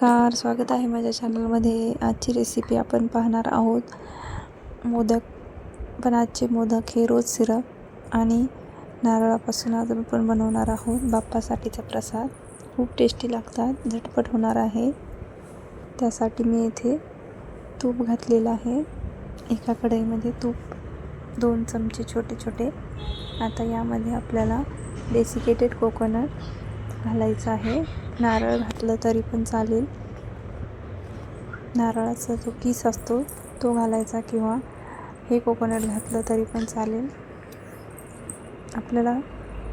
नमस्कार स्वागत आहे माझ्या चॅनलमध्ये आजची रेसिपी आपण पाहणार आहोत. मोदक पण आजचे मोदक हे रोज सिरप आणि नारळापासून आज आपण बनवणार आहोत. बाप्पासाठीचा प्रसाद. खूप टेस्टी लागतात झटपट होणार आहे. त्यासाठी मी इथे तूप घातलेलं आहे. एका कढईमध्ये तूप दोन चमचे छोटे छोटे. आता यामध्ये आपल्याला डेसिकेटेड कोकोनट घालायचं आहे. नारळ घातलं तरी पण चालेल. नारळाचा जो किस असतो तो घालायचा किंवा हे कोकोनट घातलं तरी पण चालेल. आपल्याला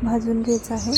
भाजून घ्यायचं आहे.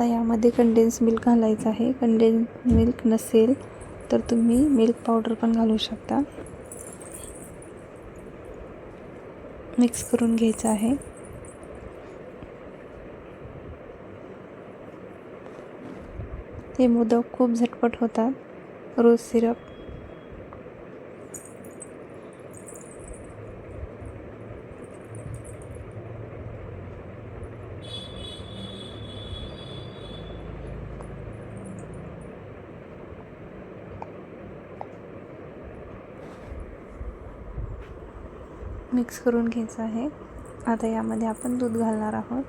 आता यामध्ये कंडेन्स मिल्क घालायचं आहे. कंडेन्स मिल्क नसेल तर तुम्ही मिल्क पावडर पण घालू शकता. मिक्स करून घ्यायचं आहे. हे मोदक खूप झटपट होतात. रोज सिरप मिक्स करून घ्यायचं आहे. आता यामध्ये आपण दूध घालणार आहोत.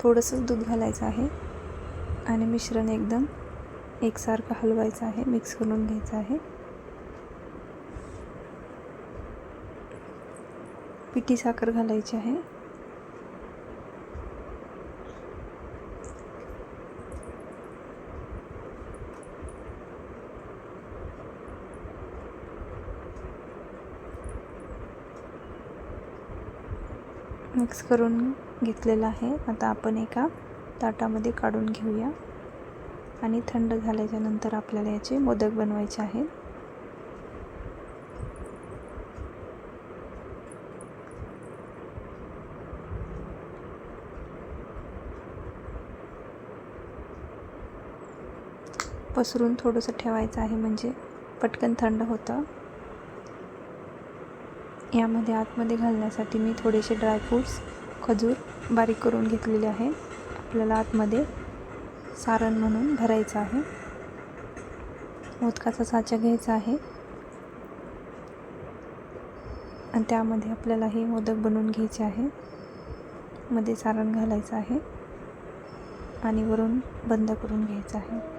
थोडंसंच दूध घालायचं आहे. आणि मिश्रण एकदम एकसारखं हलवायचं आहे मिक्स करून घ्यायचं आहे. पिठी साखर घालायची आहे. मिक्स करून घेतलेलं आहे. आता आपण एका ताटामध्ये काढून घेऊया. आणि थंड झाल्याच्यानंतर आपल्याला याचे मोदक बनवायचे आहेत. पसरून थोडंसं ठेवायचं आहे म्हणजे पटकन थंड होतं. यामध्ये आतमध्ये घालण्यासाठी मी थोडेसे ड्रायफ्रूट्स खजूर बारीक करून घेतलेले आहे. आपल्याला आतमध्ये सारण म्हणून भरायचं आहे. मोदकाचा साचा घ्यायचा आहे. आणि त्यामध्ये आपल्याला हे मोदक बनवून घ्यायचे आहे. मध्ये सारण घालायचं आहे. आणि वरून बंद करून घ्यायचं आहे.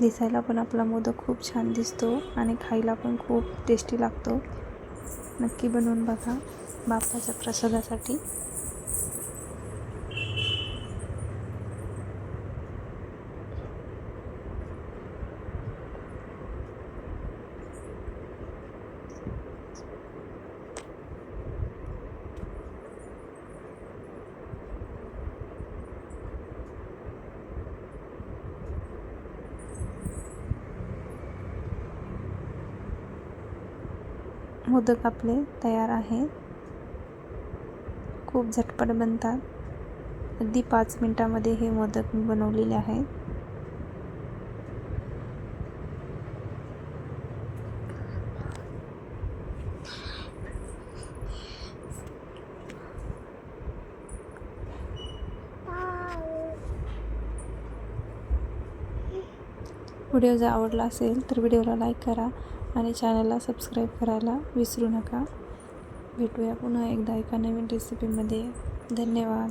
दिसायला पण आपला मोदक खूप छान दिसतो आणि खायला पण खूप टेस्टी लागतो. नक्की बनवून बघा बाप्पाच्या प्रसादासाठी. मोदक आपले तयार आहेत. खूप झटपट बनतात. अगदी पाच मिनटामध्ये हे मोदक मी बनवलेले आहेत. व्हिडिओ जर आवडला असेल तर व्हिडिओला लाईक करा. आणि चॅनलला सबस्क्राईब करायला विसरू नका. भेटूया पुन्हा एकदा एका नवीन रेसिपीमध्ये धन्यवाद.